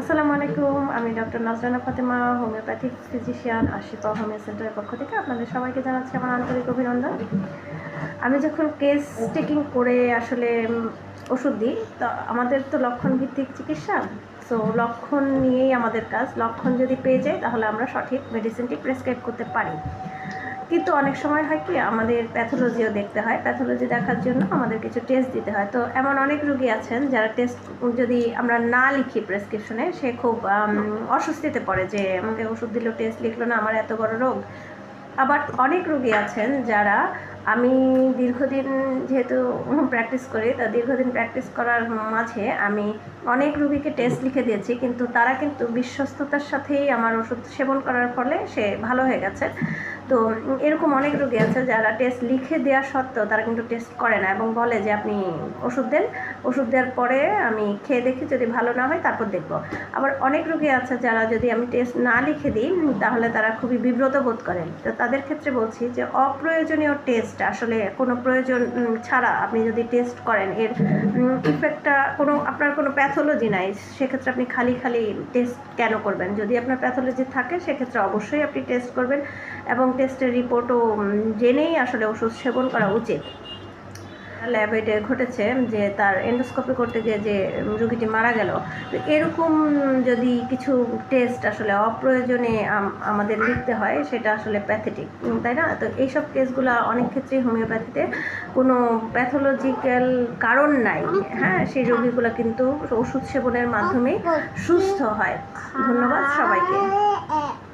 আসসালামু আলাইকুম, আমি doctor Nazrana Fatema, homeopathic physician Ashipa homeo সেন্টারের পক্ষ থেকে আপনাদের সবাইকে জানাচ্ছি আমার আন্তরিক অভিনন্দন। আমি যখন কেস টেকিং করে আসলে ওষুধ দিই, তো আমাদের তো লক্ষণ ভিত্তিক চিকিৎসা সো লক্ষণ নিয়েই আমাদের কাজ। লক্ষণ যদি পেয়ে যাই তাহলে আমরা সঠিক মেডিসিনটি প্রেসক্রাইব করতে পারি। কিন্তু অনেক সময় হয় কি, আমাদের প্যাথোলজিও দেখতে হয়। প্যাথোলজি দেখার জন্য আমাদের কিছু টেস্ট দিতে হয়। তো এমন অনেক রুগী আছেন যারা টেস্ট যদি আমরা না লিখি প্রেসক্রিপশনে সে খুব অস্বস্তিতে পড়ে যে, আমাকে ওষুধ দিল টেস্ট লিখলো না, আমার এত বড় রোগ। আবার অনেক রুগী আছেন যারা আমি দীর্ঘদিন যেহেতু প্র্যাকটিস করি, তা দীর্ঘদিন প্র্যাকটিস করার মাঝে আমি অনেক রুগীকে টেস্ট লিখে দিয়েছি, কিন্তু তারা কিন্তু বিশ্বস্ততার সাথেই আমার ওষুধ সেবন করার ফলে সে ভালো হয়ে গেছে। তো এরকম অনেক রোগী আছে যারা টেস্ট লিখে দেওয়া সত্ত্বেও তারা কিন্তু টেস্ট করে না এবং বলে যে, আপনি ওষুধ দেন। ওষুধ দেওয়ার পরে আমি খেয়ে দেখি যদি ভালো না হয় তারপর দেখব। আবার অনেক রোগী আছে যারা যদি আমি টেস্ট না লিখে দিই, তাহলে তারা খুবই বিব্রত বোধ করেন। তো তাদের ক্ষেত্রে বলছি যে, অপ্রয়োজনীয় টেস্ট আসলে কোনো প্রয়োজন ছাড়া আপনি যদি টেস্ট করেন, এর ইফেক্টটা কোনো, আপনার কোনো প্যাথোলজি নাই, সেক্ষেত্রে আপনি খালি খালি টেস্ট কেন করবেন? যদি আপনার প্যাথোলজি থাকে, সেক্ষেত্রে অবশ্যই আপনি টেস্ট করবেন এবং টেস্টের রিপোর্টও জেনেই আসলে ওষুধ সেবন করা উচিত। ল্যাবে এটা ঘটেছে যে তার এন্ডোস্কোপি করতে গিয়ে যে রুগীটি মারা গেল। তো এরকম যদি কিছু টেস্ট আসলে অপ্রয়োজনে আমাদের লিখতে হয়, সেটা আসলে প্যাথেটিক তাই না? তো এইসব কেসগুলো অনেক ক্ষেত্রেই হোমিওপ্যাথিতে কোনো প্যাথোলজিক্যাল কারণ নাই। হ্যাঁ সেই রোগীগুলো কিন্তু ওষুধ সেবনের মাধ্যমেই সুস্থ হয়। ধন্যবাদ সবাইকে।